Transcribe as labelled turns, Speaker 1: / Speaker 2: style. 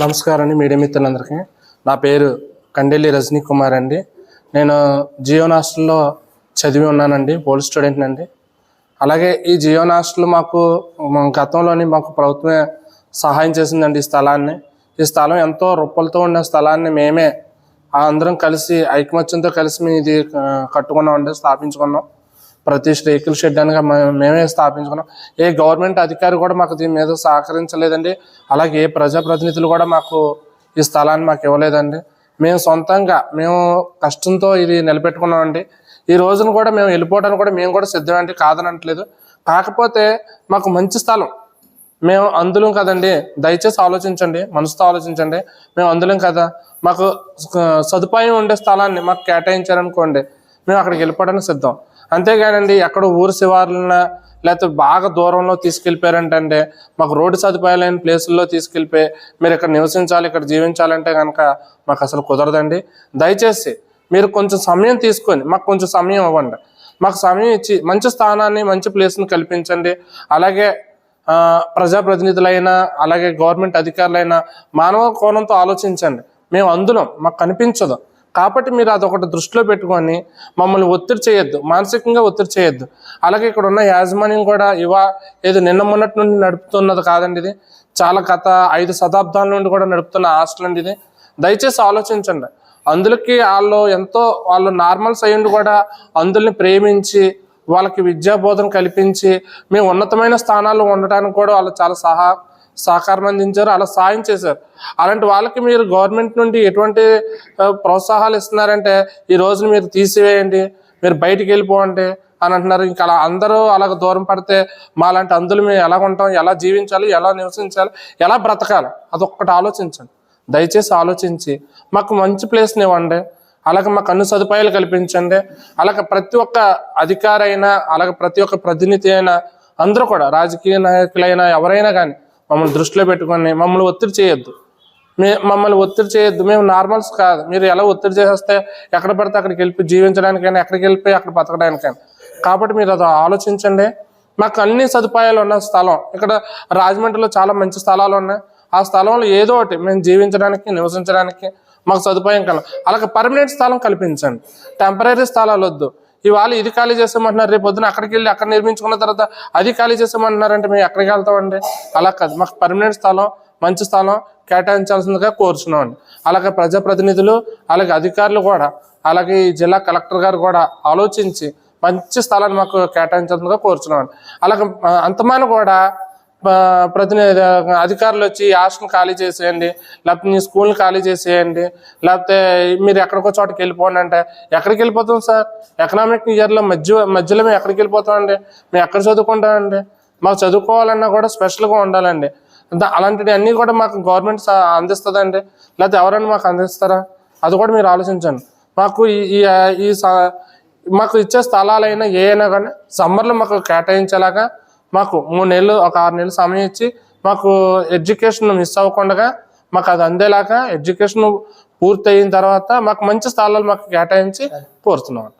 Speaker 1: నమస్కారం అండి మీడియా మిత్రులందరికీ. నా పేరు కండెల్లి రజనీ కుమార్ అండి. నేను జియోన్ హాస్టల్లో చదివి ఉన్నానండి పోలీస్ స్టూడెంట్ అండి. అలాగే ఈ జియోన్ హాస్టల్ మాకు గతంలోని మాకు ప్రభుత్వమే సహాయం చేసిందండి ఈ స్థలాన్ని. ఈ స్థలం ఎంతో రొప్పలతో ఉన్న స్థలాన్ని మేమే అందరం కలిసి ఐకమత్యంతో కలిసి మేము ఇది కట్టుకున్నాం కట్టుకున్నామండి స్థాపించుకున్నాం. ప్రతి రేకుల షెడ్ అనగా మేమే స్థాపించుకున్నాం. ఏ గవర్నమెంట్ అధికారి కూడా మాకు దీని మీద సహకరించలేదండి. అలాగే ఏ ప్రజాప్రతినిధులు కూడా మాకు ఈ స్థలాన్ని మాకు ఇవ్వలేదండి. మేము సొంతంగా మేము కష్టంతో ఇది నిలబెట్టుకున్నామండి. ఈ రోజున కూడా మేము వెళ్ళిపోవడానికి కూడా మేము కూడా సిద్ధమండి కాదనట్లేదు. కాకపోతే మాకు మంచి స్థలం. మేము అందులం కదండి. దయచేసి ఆలోచించండి మనసుతో ఆలోచించండి. మేము అందులం కదా. మాకు సదుపాయం ఉండే స్థలాన్ని మాకు కేటాయించారనుకోండి మేము అక్కడికి వెళ్ళిపోవడానికి సిద్ధం. అంతేగానండి ఎక్కడ ఊరు శివార్లన లేకపోతే బాగా దూరంలో తీసుకెళ్ళిపోయారంటే మాకు రోడ్డు సదుపాయాలైన ప్లేసుల్లో తీసుకెళ్ళిపోయి మీరు ఇక్కడ నివసించాలి ఇక్కడ జీవించాలంటే కనుక మాకు అసలు కుదరదండి. దయచేసి మీరు కొంచెం సమయం తీసుకొని మాకు కొంచెం సమయం ఇవ్వండి. మాకు సమయం ఇచ్చి మంచి స్థానాన్ని మంచి ప్లేస్ని కల్పించండి. అలాగే ఆ, ప్రజాప్రతినిధులైనా అలాగే గవర్నమెంట్ అధికారులైనా మానవ కోణంతో ఆలోచించండి. మేము అందులో మాకు కనిపించదు. కాబట్టి మీరు అదొకటి దృష్టిలో పెట్టుకొని మమ్మల్ని ఒత్తిడి చేయొద్దు మానసికంగా ఒత్తిడి చేయొద్దు. అలాగే ఇక్కడ ఉన్న యాజమాన్యం కూడా ఇవా ఏదో నిన్న మొన్నటి నుండి నడుపుతున్నది కాదండి ఇది. చాలా గత ఐదు శతాబ్దాల నుండి కూడా నడుపుతున్న హాస్టల్ అండి ఇది. దయచేసి ఆలోచించండి. అందులోకి వాళ్ళు ఎంతో వాళ్ళు నార్మల్స్ అయ్యుండి కూడా అందుల్ని ప్రేమించి వాళ్ళకి విద్యా బోధన కల్పించి మేము ఉన్నతమైన స్థానాల్లో ఉండటానికి కూడా వాళ్ళు చాలా సహా సహకారం అందించారు అలా సాయం చేశారు. అలాంటి వాళ్ళకి మీరు గవర్నమెంట్ నుండి ఎటువంటి ప్రోత్సాహాలు ఇస్తున్నారంటే ఈ రోజున మీరు తీసివేయండి మీరు బయటికి వెళ్ళిపోండి అని అంటున్నారు. ఇంకా అలా అందరూ అలాగ దూరం పడితే మాలాంటి అందులు మేము ఎలా ఉంటాం ఎలా జీవించాలి ఎలా నివసించాలి ఎలా బ్రతకాలి అదొక్కటి ఆలోచించండి. దయచేసి ఆలోచించి మాకు మంచి ప్లేస్ని ఇవ్వండి అలాగే మాకు అన్ని సదుపాయాలు కల్పించండి అలాగే ప్రతి ఒక్క అధికారైనా అలాగే ప్రతి ఒక్క ప్రతినిధి అయినా అందరూ కూడా రాజకీయ నాయకులైనా ఎవరైనా కానీ మమ్మల్ని దృష్టిలో పెట్టుకొని మమ్మల్ని ఒత్తిడి చేయొద్దు. మీ మమ్మల్ని ఒత్తిడి చేయొద్దు. మేము నార్మల్స్ కాదు. మీరు ఎలా ఒత్తిడి చేసేస్తే ఎక్కడ పడితే అక్కడికి వెళ్ళి జీవించడానికైనా ఎక్కడికి వెళ్ళిపోయి అక్కడ బతకడానికైనా. కాబట్టి మీరు అది ఆలోచించండి. మాకు అన్ని సదుపాయాలు ఉన్న స్థలం. ఇక్కడ రాజమండ్రిలో చాలా మంచి స్థలాలు ఉన్నాయి. ఆ స్థలంలో ఏదో ఒకటి మేము జీవించడానికి నివసించడానికి మాకు సదుపాయం కల అలాగే పర్మనెంట్ స్థలం కల్పించండి. టెంపరీ స్థలాలు వద్దు. ఇవాళ ఇది ఖాళీ చేసామంటున్నారు రేపు పొద్దున అక్కడికి వెళ్ళి అక్కడ నిర్మించుకున్న తర్వాత అది ఖాళీ చేసామంటున్నారంటే మేము ఎక్కడికి వెళ్తామండి? అలా కాదు. మాకు పర్మనెంట్ స్థలం మంచి స్థలం కేటాయించాల్సిందిగా కోరుచున్నామండి. అలాగే ప్రజాప్రతినిధులు అలాగే అధికారులు కూడా అలాగే ఈ జిల్లా కలెక్టర్ గారు కూడా ఆలోచించి మంచి స్థలాన్ని మాకు కేటాయించాల్సిందిగా కోరుచున్నామండి. అలాగే అంతమాన కూడా ప్రతినిధి అధికారులు వచ్చి హాస్టల్ ఖాళీ చేసేయండి లేకపోతే మీ స్కూల్ని ఖాళీ చేసేయండి లేకపోతే మీరు ఎక్కడికో చోటకి వెళ్ళిపోండి అంటే ఎక్కడికి వెళ్ళిపోతాం సార్? ఎకనామిక్ ఇయర్లో మధ్య మధ్యలో మేము ఎక్కడికి వెళ్ళిపోతామండి మేము ఎక్కడ చదువుకుంటామండి మాకు చదువుకోవాలన్నా కూడా స్పెషల్గా ఉండాలండి. దా- అలాంటివి అన్నీ కూడా మాకు గవర్నమెంట్ అందిస్తుందండి. లేకపోతే ఎవరైనా మాకు అందిస్తారా? అది కూడా మీరు ఆలోచించండి. మాకు ఈ ఈ మాకు ఇచ్చే స్థలాలైనా ఏ అయినా కానీ సమ్మర్లో మాకు కేటాయించేలాగా మాకు మూడు నెలలు ఒక ఆరు నెలలు సమయం ఇచ్చి మాకు ఎడ్యుకేషన్ మిస్ అవ్వకుండా మాకు అది అందేలాగా ఎడ్యుకేషన్ పూర్తి అయిన తర్వాత మాకు మంచి స్థలాలు మాకు కేటాయించి కోరుతున్నాం.